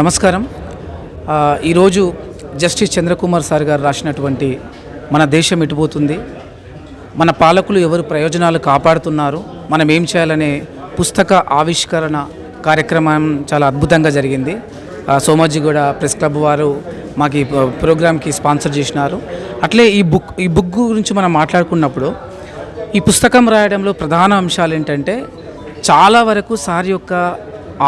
నమస్కారం. ఈరోజు justice Chandrakumar sir గారు రాసినటువంటి మన దేశం ఎటుపోతుంది మన పాలకులు ఎవరు ప్రయోజనాలు కాపాడుతున్నారు మనం ఏం చేయాలనే పుస్తక ఆవిష్కరణ కార్యక్రమం చాలా అద్భుతంగా జరిగింది. సోమాజిగూడ ప్రెస్ క్లబ్ వారు మాకు ఈ ప్రోగ్రామ్కి స్పాన్సర్ చేసినారు. అట్లే ఈ బుక్ ఈ బుక్ గురించి మనం మాట్లాడుకున్నప్పుడు ఈ పుస్తకం రాయడంలో ప్రధాన అంశాలు ఏంటంటే చాలా వరకు సార్ యొక్క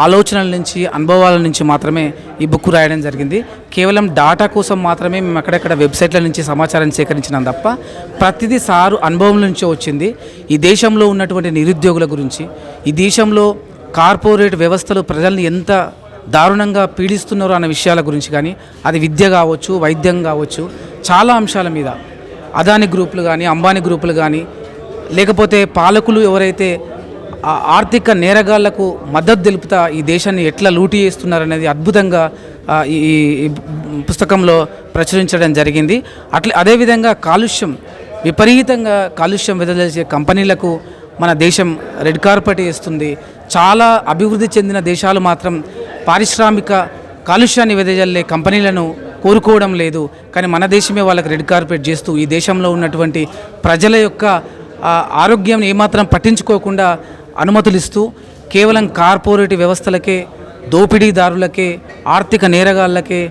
ఆలోచనల నుంచి అనుభవాల నుంచి మాత్రమే ఈ బుక్ రాయడం జరిగింది. కేవలం డాటా కోసం మాత్రమే మేము అక్కడక్కడ వెబ్సైట్ల నుంచి సమాచారం సేకరించినాం తప్ప ప్రతిదీ సారు అనుభవం నుంచే వచ్చింది. ఈ దేశంలో ఉన్నటువంటి నిరుద్యోగుల గురించి ఈ దేశంలో కార్పొరేట్ వ్యవస్థలు ప్రజల్ని ఎంత దారుణంగా పీడిస్తున్నారో అన్న విషయాల గురించి కానీ అది విద్య కావచ్చు వైద్యం కావచ్చు చాలా అంశాల మీద అదాని గ్రూపులు కానీ అంబానీ గ్రూపులు కానీ లేకపోతే పాలకులు ఎవరైతే ఆ ఆర్థిక నేరగాళ్ళకు మద్దతు తెలుపుతా ఈ దేశాన్ని ఎట్లా లూటీ చేస్తున్నారనేది అద్భుతంగా ఈ పుస్తకంలో ప్రచురించడం జరిగింది. అట్లా అదేవిధంగా కాలుష్యం విపరీతంగా కాలుష్యం వెదజేసే కంపెనీలకు మన దేశం రెడ్ కార్పెట్ వేస్తుంది. చాలా అభివృద్ధి చెందిన దేశాలు మాత్రం పారిశ్రామిక కాలుష్యాన్ని వెదజల్లే కంపెనీలను కోరుకోవడం లేదు. కానీ మన దేశమే వాళ్ళకి రెడ్ కార్పెట్ చేస్తూ ఈ దేశంలో ఉన్నటువంటి ప్రజల యొక్క ఆరోగ్యం ఏమాత్రం పట్టించుకోకుండా అనుమతులు ఇస్తూ కేవలం కార్పొరేట్ వ్యవస్థలకే దోపిడీదారులకే ఆర్థిక నేరగాళ్ళకే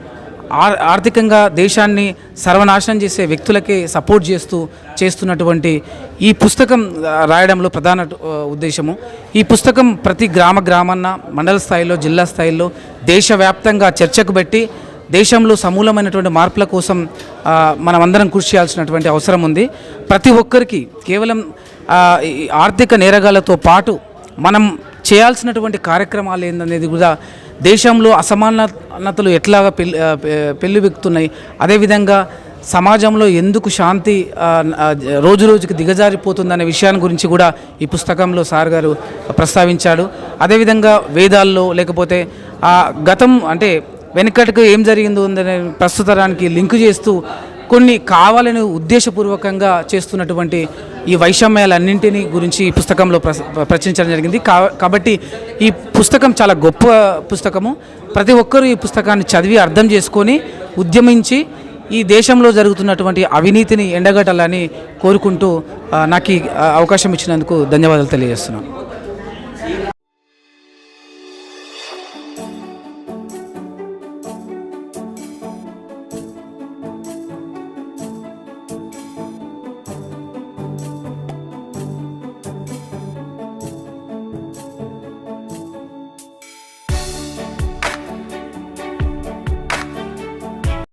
ఆర్ ఆర్థికంగా దేశాన్ని సర్వనాశనం చేసే వ్యక్తులకే సపోర్ట్ చేస్తూ చేస్తున్నటువంటి ఈ పుస్తకం రాయడంలో ప్రధాన ఉద్దేశము. ఈ పుస్తకం ప్రతి గ్రామ గ్రామాన్న మండల స్థాయిలో జిల్లా స్థాయిలో దేశవ్యాప్తంగా చర్చకు పెట్టి దేశంలో సమూలమైనటువంటి మార్పుల కోసం మనమందరం కృషి చేయాల్సినటువంటి అవసరం ఉంది. ప్రతి ఒక్కరికి కేవలం ఆర్థిక నేరగాలతో పాటు మనం చేయాల్సినటువంటి కార్యక్రమాలు ఏందనేది కూడా దేశంలో అసమానతలు ఎట్లాగా పెళ్ళి పెళ్ళిబెక్కుతున్నాయి అదేవిధంగా సమాజంలో ఎందుకు శాంతి రోజు రోజుకి దిగజారిపోతుందనే విషయాన్ని గురించి కూడా ఈ పుస్తకంలో సార్ గారు ప్రస్తావించాడు. అదేవిధంగా వేదాల్లో లేకపోతే ఆ గతం అంటే వెనకటికి ఏం జరిగిందో ఉందనే ప్రస్తుతానికి లింక్ చేస్తూ కొన్ని కావాలని ఉద్దేశపూర్వకంగా చేస్తున్నటువంటి ఈ వైషమ్యాలన్నింటినీ గురించి ఈ పుస్తకంలో ప్రస- ప్రచురించడం జరిగింది. కా- కాబట్టి ఈ పుస్తకం చాలా గొప్ప పుస్తకము. ప్రతి ఒక్కరూ ఈ పుస్తకాన్ని చదివి అర్థం చేసుకొని ఉద్యమించి ఈ దేశంలో జరుగుతున్నటువంటి అవినీతిని ఎండగట్టాలని కోరుకుంటూ నాకు ఈ అవకాశం ఇచ్చినందుకు ధన్యవాదాలు తెలియజేస్తున్నాను.